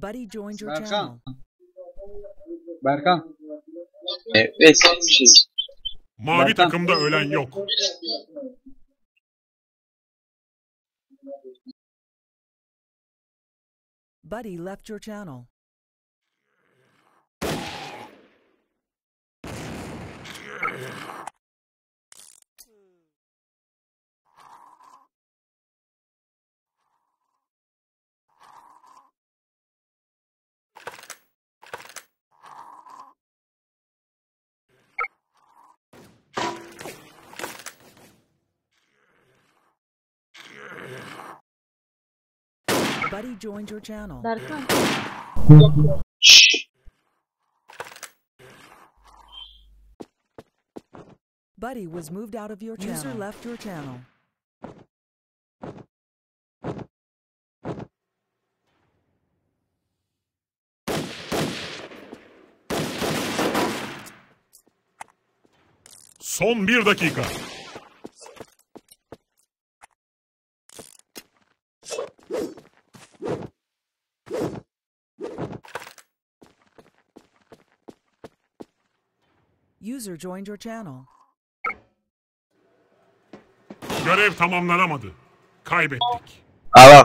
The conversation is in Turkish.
Buddy joined your Berkan. channel. Berkan. Evet. Mavi Berkan. takımda ölen yok. Buddy left your channel. Buddy joined your channel. Berkan. Buddy was moved out of your channel. User left your channel. Son bir dakika. User joined your channel. Görev tamamlanamadı. Kaybettik. Al al.